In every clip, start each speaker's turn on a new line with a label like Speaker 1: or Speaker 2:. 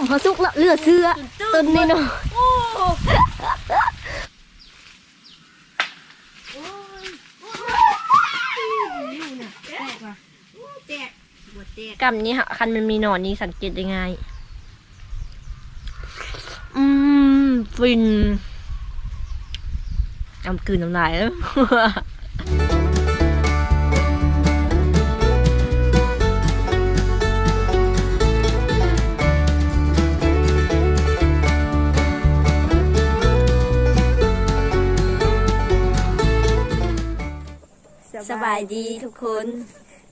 Speaker 1: มเขาสุกแล้วเลือดเสื้อต้นนี่เนาะ
Speaker 2: โอ้แตกว่ะแตกหัวแตก
Speaker 1: กำนี้ค่ะคันมันมีหนอนนี้สังเกตได้ง่ายอืม ฟินอำกลืนน้ำลายแล้ว บายดีทุกคน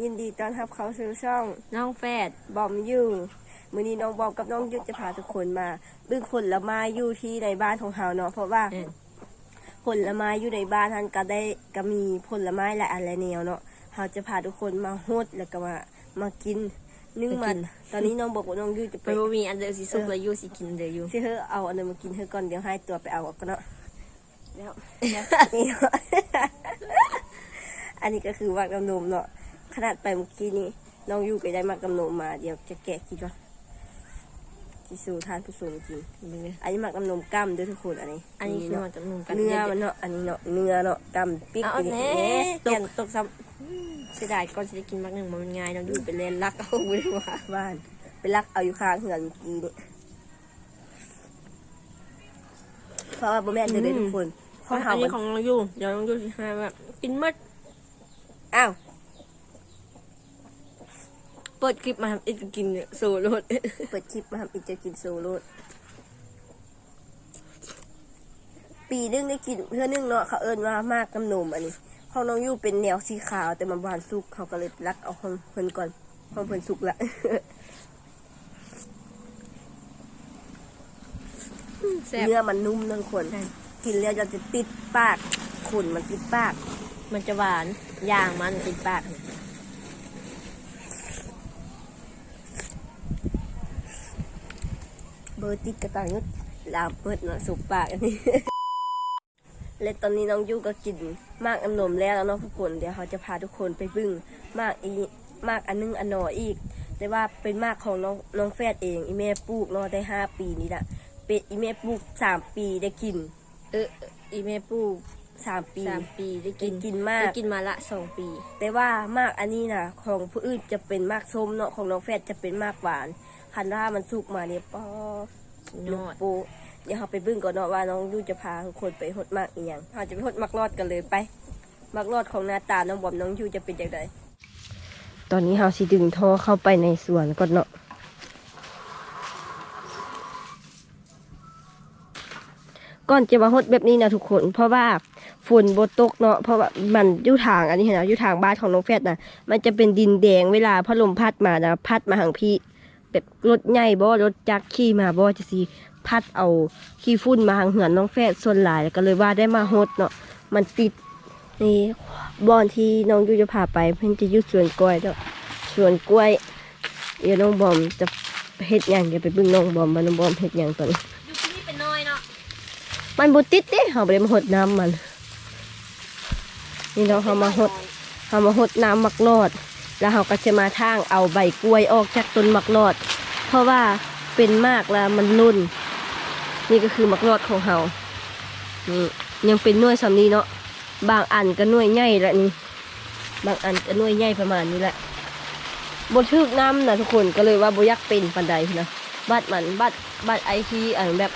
Speaker 3: ยินดีต้อนรับเขาสู่ช่อง
Speaker 1: น้องแฟด
Speaker 3: บอมอยู่มื้อนี้น้องบอมกับน้องยุทธจะพาทุกคนมาบึ้งผลไม้อยู่ที่ในบ้านของเราเนาะเพราะว่า
Speaker 1: เออ
Speaker 3: ผลไม้อยู่ในบ้านท่านก็ได้ก็มีผลไม้หลายอันหลายแนวเนาะเราจะพาทุกคนมาโฮดแล้วก็มามากินนึ่งมัน ตอนนี้น้องบอกว่าน้องยุทธจะไป
Speaker 1: ไปบ่มีอันเดอร์สิสุกแล้วอยูสิกินเดอร์อยู่
Speaker 3: ที่เธอเอาอันนึงมากินเธอก่อนเดี๋ยวให้ตัวไปเอาออกกันเนาะแล้วนี่เนาะ อันนี้ก็คือวักน้ำนมเนาะขนาดไปเมื่อกี้นี้น้องยูก็ได้มักน้ำนมมาเดี๋ยวจะแกะกินว่าที่สู่ทานผู้สูงจริงอันนี้มักน้ำนมกั้มด้วยทุกคนอันนี้
Speaker 1: อันนี้คือ
Speaker 3: เนาะ
Speaker 1: มันจำนวนกัน
Speaker 3: เนื้อมันเนาะอันนี้เนาะเนื้อเนาะกั้มปิ๊ก
Speaker 1: เอา
Speaker 3: อันนี้
Speaker 1: แน่
Speaker 3: เอ๊ะ
Speaker 1: ต
Speaker 3: ต
Speaker 1: ก
Speaker 3: ก
Speaker 1: ตกซ้ำเสียดายก่อนจะได้กินมักหนึ่งมันง่ายน้องอยู่ไปเล่นรักเอาไว้ว่า
Speaker 3: บ้านไปลักเอาอยู่ข้างเหือนเมื่อกี้นี่เพราะว่าบ่แม่นเด้อเด้อทุกคนเพ
Speaker 1: ของ
Speaker 3: ราะ
Speaker 1: อั
Speaker 3: เฮานมั
Speaker 1: นี้
Speaker 3: น
Speaker 1: ของน้องอยู่เดี๋ยวน้องอยู่สิให้แบบกินหมด
Speaker 3: อ้าว
Speaker 1: เปิดคลิปมาทำอีกกินเนี่ยโซ่รถ
Speaker 3: เปิดคลิปมาทำอีกจะกินโซโล่ปีนึงได้กินเพื่อนึงเนาะเขาเอิ้นว่ามากน้ำนมอันนี้ของน้องยู่เป็นแนวสีขาว แต่มันบานสุกเขาก็เลยรักเอาของเพิ่นก่อนของเพิ่นสุกละ
Speaker 1: แซ่บ
Speaker 3: เนื้อมันนุ่มทั้งคน
Speaker 1: ใช่
Speaker 3: กินแล้วจะติดปากขุนมันติดปาก
Speaker 1: มันจะหวาน ย่างมันติดปาก
Speaker 3: เบอร์ติดกระต่ายงลามเปิดเนาะสุกปากอันนี้และตอนนี้น้องยูก็กินมากอันนมแล้วแล้วเนาะทุกคนเดี๋ยวเขาจะพาทุกคนไปบึ้งมากอีมากอันนึงอันหนออีก แต่ว่าเป็นมากของน้องน้องแฟดเองอีแม่ปลูกเนาะได้ห้าปีนี่ละเป็นอีแม่ปลูกสามปีได้กิน
Speaker 1: เอออีเม่ปูก
Speaker 3: สามปี
Speaker 1: สามปีได้กิน
Speaker 3: ได้กินมาก
Speaker 1: ได้กินมาละสองปี
Speaker 3: แต่ว่ามากอันนี้นะของผู้อื่นจะเป็นมากส้มเนาะของน้องแฟดจะเป็นมากหวานคันว่ามันสุกมาเนี่ยปอ
Speaker 1: ย
Speaker 3: ลู
Speaker 1: อกด
Speaker 3: ปูเดี๋ยวเราไปบึ้งก่อนเนาะว่าน้องยูจะพาทุกคนไปหดมากอีกอย่างเราจะไปหดมักรอดกันเลยไป มักรอดของหนาตาน้องบอมน้องยูจะเป็นอย่างไรตอนนี้เราสิดึงท่อเข้าไปในสวนก่อนเนาะ ก่อนจะมาหดแบบนี้นะทุกคน เพราะว่าฝนบตกเนาะเพราะว่ามันอยู่ทางอันนี้เห็นไหมอยู่ทางบ้านของน้องแฟดนะมันจะเป็นดินแดงเวลาพัดลมพัดมานะพัดมาหางพี่แบบรถใหญ่บ่รถจักรขี่มาบ่จะสิพัดเอาขี้ฝุ่นมาหางเหือนน้องแฟดส่วนหลายก็เลยว่าได้มาฮดเนาะมันติดนี่บอนที่น้องยูจะพาไป เพิ่อนจะยู่สวนกล้วยเนาะสวนกล้วยเดี๋ยวน้องบอมจะเฮ็ดยังเดี๋ยวไปบิ่งน้องบอมว่าน้องบอมเฮ็ดยังตอนนี้
Speaker 1: อยู่ที่นี่เป็นน้อน
Speaker 3: มันบ่ติดเด้เฮาได้มาฮดน้ำมัน นี่เนาเฮามาฮดเฮามาฮดน้ำมักรอด แล้วเฮาก็จะมาทางเอาใบกล้วยออกจากต้นมักรอด เพราะว่าเป็นมากแล้วมันรุ่น นี่ก็คือมักรอดของเฮายังเป็นน่วยสำนีเนาะบางอันก็น่วยใหญ่ละนี่บางอันก็น่วยใหญ่ประมาณนี้แหละบทึกน้ำนะทุกคนก็เลยว่าบอยักเป็นปันใดนะบัดมันบัดบัดไอทีอันแบบ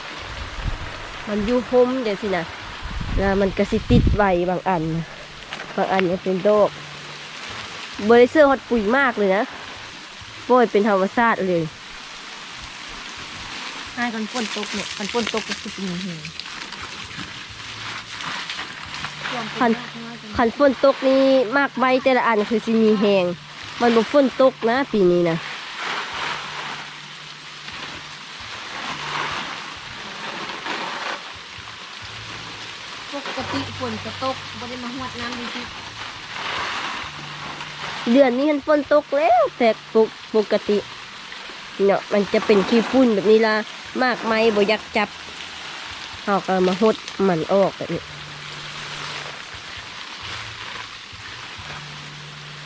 Speaker 3: มันอยู่ห่มเดี๋ยวสินะแล้วมันก็สิติดไวบางอันนะบางอันยังเป็นโรคบริเซอร์ฮอตปุ๋ยมากเลยนะโป้ยเป็นธรรมชาติเลย
Speaker 1: ให้กันฝนตกเนี่ยกันฝนตกก็คือเป็นหิน
Speaker 3: คันคันฝนตกนี่มากใบแต่ละอันคือสิมีแหงมันบ่ฝนตกนะ ปีนี้นะ
Speaker 1: ติฝนจะตกบ่ได้มาหวดน้ำดีที่
Speaker 3: เดือนนี้มันฝนตกแล้วแต่ปกปกติเนาะมันจะเป็นขี้ฝุ่นแบบนี้ละมากไหมบ่อยากจับเขาก็มาหดมันออกแบบนี้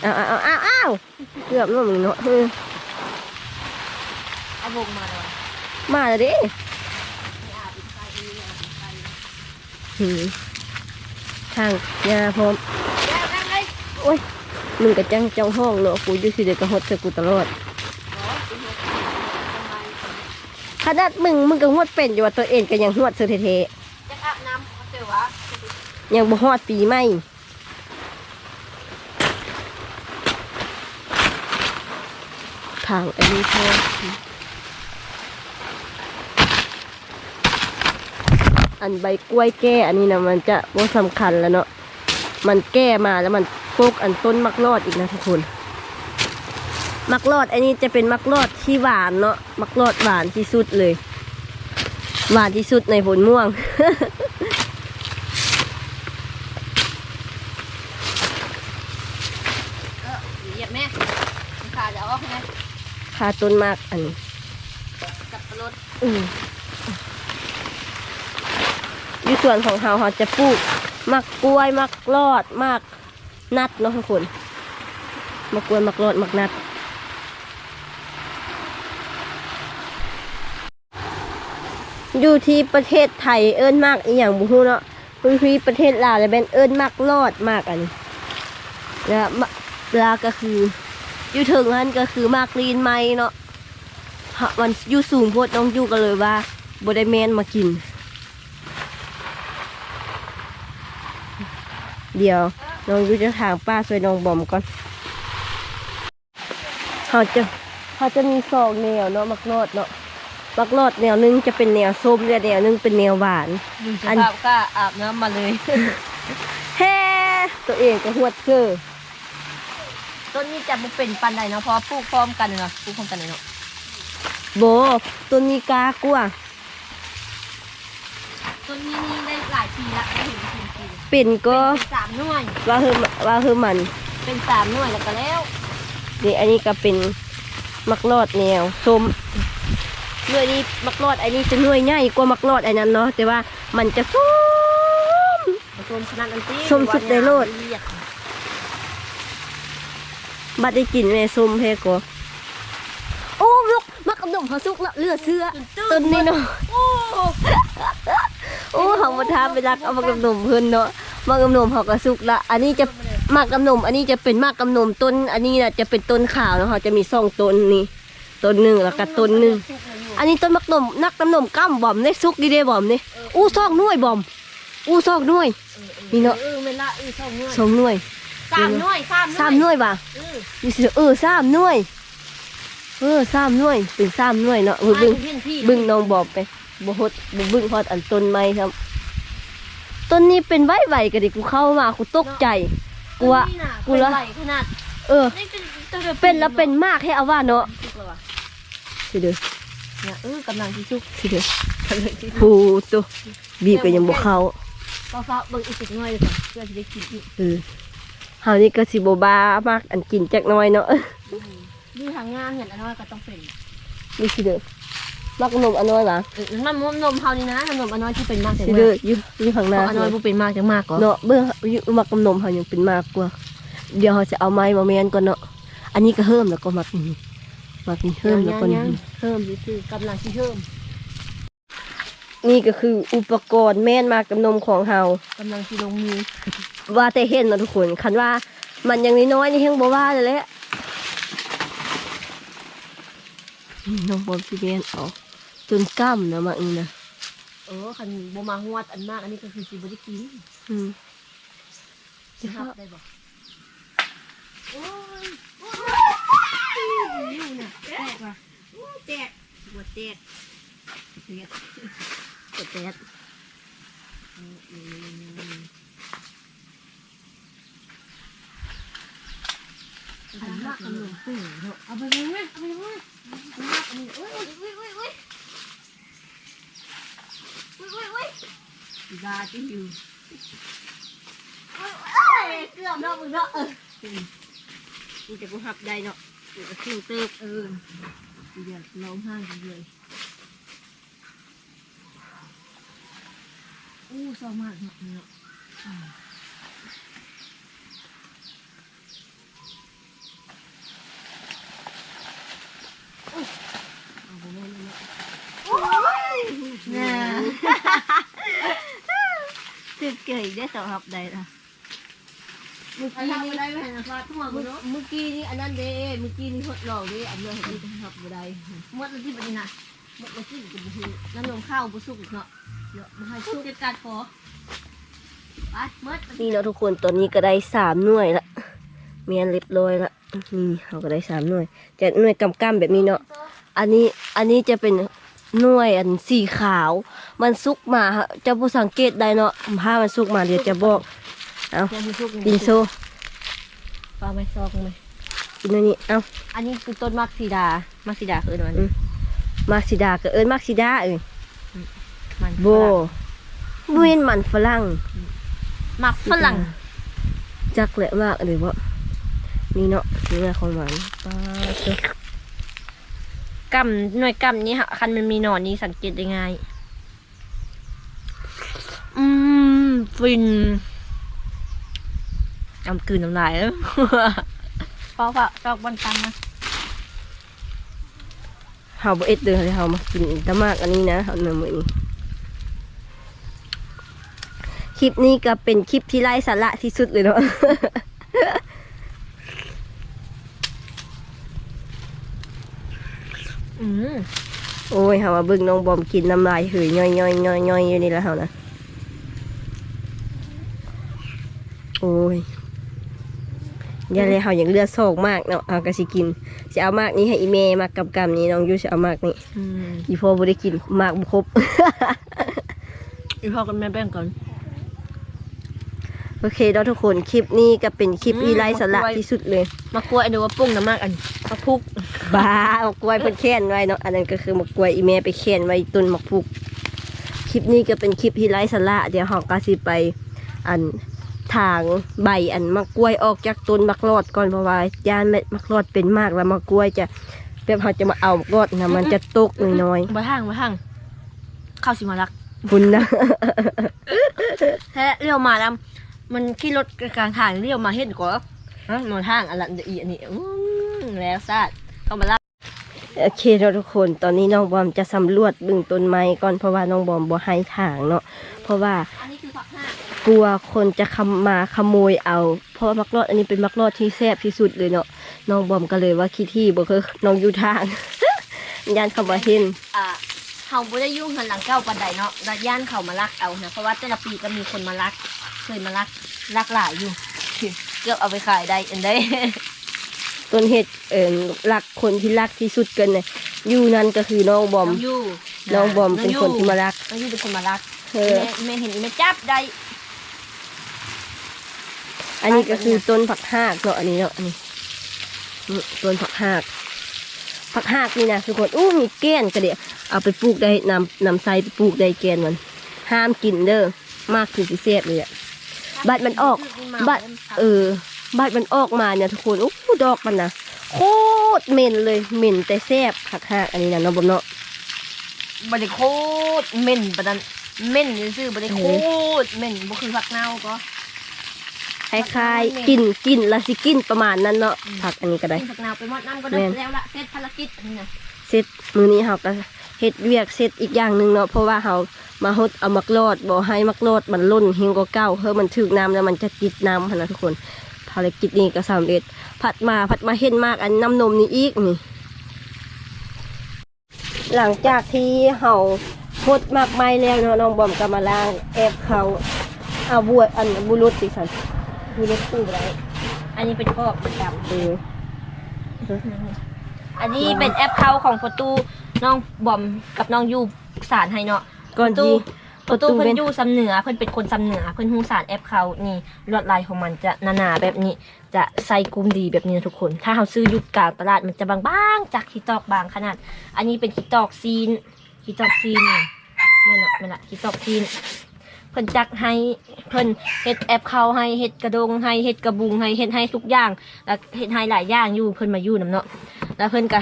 Speaker 3: อ้าวอ้าวอ้าวอ้าวเกือบแล้วมึงเนาะเออ
Speaker 1: เอาบกมาเลย
Speaker 3: มาแล้วเดิหืมทางยาพร้อม
Speaker 2: แล้วนั่งเลย
Speaker 3: โอ้ยมึงกับจังจ้องห้องเนาะกูอยู่สิเด็กกระหดใส่กูตลอดขนาดมึงมึงก็หวดเป็นอยู่ว่าตัวเองก็ยังหวดเสือเท
Speaker 2: จะอาบน้ำเทยววะ
Speaker 3: ๆยังบ่ฮอดปีใหม่ทางอันนี้พอ อันใบกล้วยแก้อันนี้นะมันจะว่าสำคัญแล้วเนาะมันแก้มาแล้วมันโกกอันต้นมักรอดอีกนะทุกคนมักรอดอันนี้จะเป็นมักรอดที่หวานเนาะมักรอดหวานที่สุดเลย หวานที่สุดในผลม่วง
Speaker 2: เออเหยียบแม่ขาจะออกไง
Speaker 3: คาต้นมากอันนี้
Speaker 2: จับรถ
Speaker 3: อืมอยู่ ส่วนของเฮาเราจะปลูกมักกล้วยมักรอดมักนัดเนาะทุกคนมักกล้วยมักรอดมักนัดอยู่ที่ประเทศไทยเอิ้นมากอีหยังบุฮูเนาะอยู่ที่ประเทศลาวแล้วเป็นเอิ้นมากรอดมากอันนี้แล้วมะลาก็คือ อยู่ถึงนั้นก็คือมากลีนไม้เนาะฮะมันอยู่สูงโพดน้องอยู่กันเลยว่าบไดแมนมากิน เดี๋ยวน้องอยู่จะถางป้าช่วยน้องบอมก่อนเขาจะเขาจะมีสองแนวเนาะมักรอดเนาะมักรอดแนวหนึงจะเป็นแนวส้มและแนวหนึงเป็นแนวหวาน
Speaker 2: ดูส
Speaker 3: อัน
Speaker 2: ภาพก็อาบน้ำมาเลย
Speaker 3: แฮ่ตัวเองก็หวดคือ
Speaker 2: ต้นนี้จะไม่เป็นปันใดเนาะเพราะปลูกพร้อมกันเนาะปลูกพร้อมกันเนาะ
Speaker 3: โบตัวนี้กากลัว
Speaker 2: ต้นนี้นี่ได้หลายปีละได้เห็น เป็นปี
Speaker 3: เป็นก็
Speaker 2: เป็นสามหน่วย
Speaker 3: ว่าคือว่าคือมัน
Speaker 2: เป็นสามหน่วยแล้วก็แล้ว
Speaker 3: นี่อันนี้ก็เป็นมักรอดแนวส้มหน่วยนี้มักรอดอันนี้จะหน่วยใหญ่กว่ามักรอดอันนั้นเนาะแต่ว่ามันจะส้ม
Speaker 2: ต้นชนะอันตี
Speaker 3: ส้มสุดในโลกบัดได้กินแม่ส้มแพ้ก็โอ้ลูกมักกระดมเขาสุกแล้วเลือดเสื้อต้นนี้เนาะ
Speaker 2: โอ้
Speaker 3: โอ้เขามาทาไปรักเอามากำนมเพิ่นเนาะมากำนมเขาก็สุกละ อันนี้จะมากำนม อันนี้จะเป็นมากกำนมต้น อันนี้น่ะจะเป็นต้นขาวเนาะเขาจะมีสองต้นนี่ต้นหนึ่งแล้วก็ต้นหนึ่งอันนี้ต้นมักนมนักน้ำนมก้ามบอมได้ซุกดีเด้บอมนี่อู้ซอกหน่วยบอม อู้ซอกหน่วยนี่เนาะ
Speaker 2: เออเวลาเออสองหน่วย
Speaker 3: สองหน่วย
Speaker 2: สามหน่วยสามหน่วย
Speaker 3: สามหน่วยว่ะ
Speaker 2: เออ
Speaker 3: นี่สิเออสามหน่วยเออสามหน่วยเป็นสามหน่วยเนาะเออ
Speaker 2: บึ
Speaker 3: บึ้ง
Speaker 2: งพี่
Speaker 3: บึ้งน้องบอกไป บ่ฮดบ่บึ้งฮอดอันต้นไม้ครับ ต้นนี้เป็นไว้ไหวๆก็ดิกูเข้ามากูตกใจกูว่ากู
Speaker 2: กู
Speaker 3: ละ
Speaker 2: ละขนาด
Speaker 3: เออ
Speaker 2: นี่เป็นตั้งแต่
Speaker 3: เป็นแล้วเป็นมากให้เอาว่าเนาะ
Speaker 2: สุกแล้วว่ะ
Speaker 3: สิเด้อ
Speaker 2: เนี่ยเออกำลังที่สุก
Speaker 3: สิเด้อกำ
Speaker 2: ลังที่สุก
Speaker 3: ผู้ตัวบีบก็ยังบ่เข้า
Speaker 2: ฟ้าฟ้าเบิ่งอีกสักหน่อยเลยก่อนเพื่อจะได้กินอีก
Speaker 3: เออเฮานี่ก็สิบ่บ้ามากอันกินจักหน้อยเนาะ
Speaker 2: ดูทางงานเห็นอันน้อยก็ต้องเป็น
Speaker 3: นี่สิเด้อ มักนมอน้อยหร
Speaker 2: อมันนมนมเฮานี่นะนมอนน้อยที่เป็นมากจัง
Speaker 3: สิ
Speaker 2: มา
Speaker 3: เด้อกอยู่อยู่ข้างหน้า
Speaker 2: อันน้อยบ่เป็นมากจังมากก็
Speaker 3: เนาะเบิ่งอยู่มักนมเฮายังเป็นมากกว่า เดี๋ยวเฮาจะเอาไม้มาแม่นก่อนเนาะอันนี้ก็เพิ่มแล้วก็มักนี่มักนี่เพิ่มแล้วก็นี่
Speaker 2: เพิ่มซื่อกำลังที่เพิ่ม
Speaker 3: นี่ก็คืออุปกรณ์แม่นมากกับนมของเฮากำ
Speaker 2: ลังที่ลงมือ
Speaker 3: ว่าแต่เห็นนะทุกคนคันว่า มันยังน้อยๆนี่เฮงบ่ว่าเลยแหละนี่น้องบอมสิแม่นเอา จนก้ำนะมักนี่นะ
Speaker 2: เออคันบ่มาฮวดอันมากอันนี้ก็คือสิบ่ได้กิน
Speaker 3: อืม
Speaker 2: สิครับได้บ่โอ้ยโอ้ยอยู่น่ะแตกว่ะโอ้ยแตกหัวแตกแตก
Speaker 3: กดแจ๊ด
Speaker 2: อันมากอันหนึ่งสี่เนาะเอาไปเลยเว้ยเอาไปเลยเว้ยอันมากอันหนึ่งโอ้ยโอ้ยโอ้ยโอ้ยโอ้ยโอ้ยโอ้ยโอ้ยยาที่อยู่โอ้ยโอ้ยเกือบเนาะมึงเนาะเออ
Speaker 3: นี่จะกูหับได้เนาะกูก็คิวเติบ
Speaker 2: เออเดี๋ยวร้องไห้กันเลยอู้เศร้ามากเนาะเนาะอืมเอาไปเลยเนาะโอ้
Speaker 3: เก่ยได้สำหรับใดล่ะเมื่อกี้นี่
Speaker 2: ได้ไหมนะฟาดทั่ว
Speaker 3: เมื่อเมื่อกี้นี่อันนั้นเด้เมื่อกี้นี่ทดลองเด้อันนั้นที่ทำบ่ได้
Speaker 2: หมดแล้วที่บันนี้นะ
Speaker 3: มันบ่สุกกับบ่ฮู้น้ำนมข้าวบ่สุกเนาะเดี๋ยวบ่ให้
Speaker 2: ทุ
Speaker 3: สุ
Speaker 2: ก
Speaker 3: ก
Speaker 2: เจ็ดการขอไปหมด
Speaker 3: นี่เนาะทุกคนตอนนี้ก็ได้สามหน่วยละเมียนเรียบร้อยละนี่เราก็ได้สามหน่วยจะหน่วยกำกำแบบนี้เนาะอันนี้อันนี้จะเป็น หน่วยอันสีขาว มันสุกมาเจะผู้สังเกตได้เนาะถ้ามันสุกมาเดี๋ยวจะบอกเอา
Speaker 2: ยังมีทุก
Speaker 3: กินโซ
Speaker 2: ปลาไม่ซอกไหม
Speaker 3: กินอันนี้เอา
Speaker 2: อันนี้คือต้นมักซีดามักซีดาคือมัน
Speaker 3: มากซิดาก็เอิ้นมากซิดาเอ้ย
Speaker 2: มัน
Speaker 3: โบบุยนมันฝรั่ง
Speaker 2: มักฝรั่ง
Speaker 3: จักแหละมากเลยว่านี่เนาะเนื้อของมันปลา เจ้ากำ
Speaker 2: หน่วยกำนี้ค่ะคันมันมีหนอนนี้สังเกตได้ง่ายอืมฟินกำกืนน้ำลายแล้วเปล่าเปล่าจอกบนตังนะ
Speaker 3: เฮาบ่เอ็ดเด้อเฮามากินแตะมากอันนี้นะเฮาเนื้อมื้อนี้คลิปนี้ก็เป็นคลิปที่ไร้สาระที่สุดเลยเนาะ
Speaker 2: อืม
Speaker 3: โอ้ยเฮามาเบิ่งน้องบอมกินน้ำลายหืยย่อยย่อยย่อยย่อยอยู่นี่แล้วเฮานะโอ้ยอย่าเลยเฮาอย่างเลือดโศกมากเนาะเฮาก็สิกินสิเอามากนี้ให้อีเมมากกับกำนี้น้องอยู่สิเอามากนี้
Speaker 2: อืม
Speaker 3: อีพ่อบ่ได้กินมากบ่ครบ
Speaker 2: อีพ่อกับแม่แบ่งก่อน
Speaker 3: โอเคเนาะทุกคนคลิปนี้ก็เป็นคลิปที่ไร้สาระ
Speaker 2: อืม
Speaker 3: ที่สุดเลย
Speaker 2: มะกล้วยดูว่าปุ้งน้ำมากอันมะพุก
Speaker 3: บ้ามะกล้วยเพิ่นแค้นไว้เนาะอันนั้นก็คือมะกล้วยอีแม่ไปแค้นไว้ต้นมะพุกคลิปนี้ก็เป็นคลิปที่ไร้สาระเดี๋ยวเฮาก็สิไป อันทางใบอันมะกล้วยออกจากต้นมะกรอดก่อนเพราะว่าย่านเม็ดมะกรอดเป็นมากแล้วมะกล้วยจะแบบเฮาจะมาเอามะกรอดนะมันจะตกน้อย
Speaker 2: บ่ทางบ่ทางเข้าสิมารัก
Speaker 3: ๆคุณนะ
Speaker 2: แท้เลี้ยวมาแล้ว มันขี่รถกลางทางเลี้ยวมาเห็นก่อนฮะมาทางอันละอีอันนี้อืมแล้วซาดเข้ามาลัก
Speaker 3: โอเคเราทุกคนตอนนี้น้องบอมจะสำรวจบึงต้นไม้ก่อนเพราะว่าน้องบอมบ่ให้ทางเนาะเพราะว่า
Speaker 2: อันนี้คือผักห้าก
Speaker 3: ลัวคนจะขำมาขโมยเอา เพราะมักรอดอันนี้เป็นมักรอดที่แซ่บที่สุดเลยเนาะน้องบอมก็เลยว่าคิดที่บ่คือน้องอยู่ทางยันเข้ามาเห็น
Speaker 2: อ่าเฮาบ่ได้ยุ่งหันหลังเก้าปานใดเนาะแล้วย่านเขามาลักเอานะเพราะว่าแต่ละปีก็มีคนมาลัก เคยมาลักลักหลายอยู่ เกือบเอาไปขายได้อันได้
Speaker 3: ต้นเห็ดเอิญรักคนที่รักที่สุดกันเนี่ยอยู่นั่นก็คือน้องบอม
Speaker 2: น้องยู่
Speaker 3: น้องบอมเป็นคนที่มารัก
Speaker 2: น้องยู่เป็นคนมาลัก
Speaker 3: เออ
Speaker 2: แม่แม่เห็นแม่จับได้
Speaker 3: อันนี้ก็คือต้นผักหากเนาะอันนี้เนาะอันนี้นี่ต้นผักหากผักหากนี่นะทุกคนอู้มีแก้นก็เดี๋ยวเอาไปปลูกได้นำนำไซไปปลูกได้แกนมัน ห้ามกินเด้อมากถึงสิเสียบเลยอะ บัตรมันออก บัตรเออ บัตรมันออกมาเนี่ยทุกคนโอ้ดอกมันนะโคตรเหม็นเลยเหม็นแต่แซ่บผักหากอันนี้นะเนาะบอมเนาะ
Speaker 2: บริโคตรเหม็นปะนั้นเหม็นซื่อๆบริโคตรเหม็นบ่คือผักเน่าก็
Speaker 3: คล้ายๆกินกินละสิกินประมาณนั้นเนาะผักอันนี้ก็ได้
Speaker 2: กินผักเน่าไปหมดน้ำก็ได้
Speaker 3: แม่น
Speaker 2: แล้วละเสร็จภารกิจอันนี้นะ
Speaker 3: เสร็จมือนี้เราก็ เฮ็ดเวียกเสร็จอีกอย่างหนึ่งเนาะเพราะว่าเรามาฮดเอามักรอดบ่ให้มักรอดมันล่นเฮงก็เก้าเพื่อมันถึกน้ำแล้วมันจะติดน้ำพะนะทุกคน ภารกิจนี้ก็สำเร็จผัดมาผัดมาเห็นมากอันน้ำนมนี่อีกนี่ หลังจากที่เฮาฮดมากไม้แล้วเนาะน้องบอมก็มาล้างแอบเขาเอาบวอันบุรุษสิสันบุรุษตู้ไร
Speaker 2: อันนี้เป็นข้อประจ
Speaker 3: เออำ
Speaker 2: อันนี้เป็นแอปเข้าของประตู น้องบอมกับน้องยูสารให้เนาะ
Speaker 3: ก่อน
Speaker 2: ประตู
Speaker 3: ที่
Speaker 2: ประตู
Speaker 3: เป็
Speaker 2: เพิ่
Speaker 3: น
Speaker 2: นอยู่ซ้ำเหนือเพิ่นเป็นคนซ้ำเหนือเพิ่นฮู้สารแอปเขานี่ลวดลายของมันจะหนาๆแบบนี้ จะใส่กลุมดีแบบนี้นะทุกคน ถ้าเราซื้ออยุคกลางตลาดมันจะบางๆจากขี้ตอกบางขนาด อันนี้เป็นขี้ตอกซีนขี้ตอกซีนนี่แม่นอะแม่นละขี้ตอกซีนเพิ่นจักให้เพิ่นเฮ็ดแอปเขาให้เฮ็ดกระดงให้เฮ็ดกระบุงให้เฮ็ดให้ทุกอย่างแล้วเฮ็ดให้หลายอย่างอยู่เพิ่นมาอยู่นํเนาะแล้วเพิ่นก็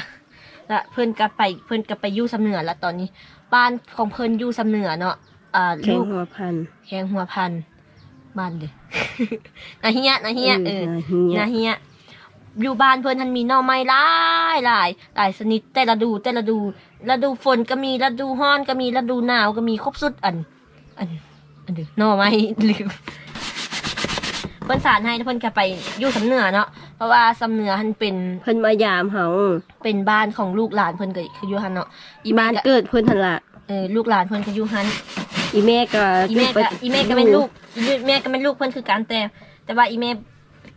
Speaker 2: แล้วเพิ่นก็ไปเพิ่นก็ไปอยู่สำเหนือแล้วตอนนี้ บ้านของเพิ่นอยู่สำเหนือเนาะอ่า
Speaker 3: แข็ง
Speaker 2: ลูก
Speaker 3: หัวพัน
Speaker 2: แขงหัวพันบ้านเด้อ นาเฮียนาเฮียเออ
Speaker 3: เฮีย
Speaker 2: นาเฮียอยู่บ้านเพิ่นทันมีหน่อไม้หลายหลายหลายชนิดแต่ละดูแต่ละดูฤดูฝนก็มีฤดูร้อนก็มีฤดูหนาวก็มีครบสุดอัน อัน อันเดียวหน่อไม้ ลืมเพิ่นสารให้เพิ่นก็ไปอยู่สำเหนือเนาะ เพราะว่าสำเหนือมันเป็น
Speaker 3: เพิ่นมายามเฮา
Speaker 2: เป็นบ้านของลูกหลานเพิ่นก็คืออยู่หันเนาะอี
Speaker 3: บ้าน
Speaker 2: ก็
Speaker 3: เกิดเพิ่นหั่นล่ะ
Speaker 2: เออลูกหลานเพิ่นก็อยู่หัน
Speaker 3: อีแม่ก็
Speaker 2: อีแม่ก็อีแม่ก็เป็นลูกอีแม่ก็เป็นลูกเพิ่นคือกันแต่แต่ว่าอีแม่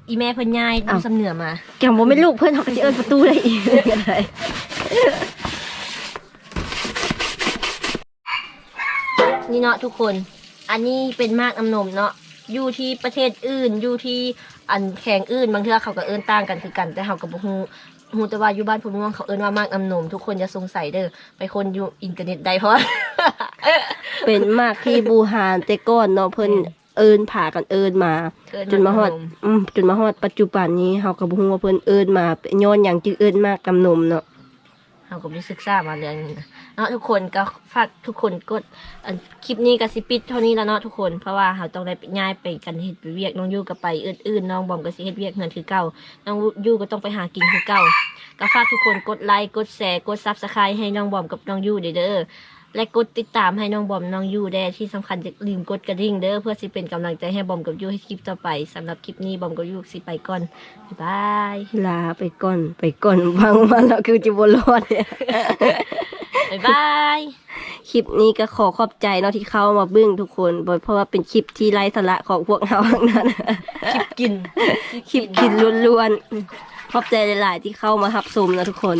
Speaker 2: อีแม่เพิ่นย้ายอยู่สำเหนือมา
Speaker 3: แกบ่เป็นลูกเพิ่นเฮาก็สิเอิ้นประตูได้อีกได้
Speaker 2: นี่เนาะทุกคน อันนี้เป็นมากน้ำนมเนาะอยู่ที่ประเทศอื่นอยู่ที่ อันแข่งอื่นบางเทื่อเขาก็เอิ้นต่างกันคือกัน แต่เขาก็บ่ฮู้ฮู้แต่ว่าอยู่บ้านพุ่นม่วงเขาเอิ้นว่ามากน้ำนมทุกคนอย่าสงสัยเด้อไปคนอยู่อินเทอร์เน็ตได้เพราะว่า
Speaker 3: เป็นมากที่บูหานแต่ก่อนเนาะเพิ่นเอิ้นผากันเอิ้นมา
Speaker 2: เอิ้น
Speaker 3: จนมาฮอด
Speaker 2: มากน้ำนม
Speaker 3: อืมจนมาฮอดปัจจุบันนี้เฮาก็บ่ฮู้ว่าเพิ่นเอิ้นมาเป็นย้อนหยังจึงเอิ้นมากกำนมเนาะ
Speaker 2: เราก็ไม่ศึกษามาเรื่องนี้นะเนาะทุกคนก็ฝากทุกคนกดคลิปนี้กับสิปิดเท่านี้แล้วเนาะทุกคนเพราะว่าเราต้องได้ย้ายไปกันเฮ็ดไปเวียกน้องยูก็ไปอื่นๆน้องบอมก็สิเฮ็ดเวียกเงินคือเก่าน้องยูก็ต้องไปหากินคือเก่าก็ฝากทุกคนกดไลค์กดแชร์กดซับสไครต์ให้น้องบอมกับน้องยูเด้อ และกดติดตามให้น้องบอมน้องยู่แด้ที่สำคัญอย่าลืมกดกระดิ่งเด้อเพื่อสิเป็นกำลังใจให้บอมกับยู่ให้คลิปต่อไปสำหรับคลิปนี้บอมกับยู่สิไปก่อนบ๊ายบาย
Speaker 3: ลาไปก่อนไปก่อนฟังมาแล้วคือจะบ่รอดเนี่ย
Speaker 2: บ๊ายบาย
Speaker 3: คลิปนี้ก็ขอขอบใจเนาะที่เข้ามาเบึ้งทุกคนบ่เพราะว่าเป็นคลิปที่ไร้สาระของพวกเราทั้งนั้น
Speaker 2: คลิปกิน
Speaker 3: คลิปคิดล้วนๆขอบใจหลาย ๆ ที่เข้ามารับชมนะทุกคน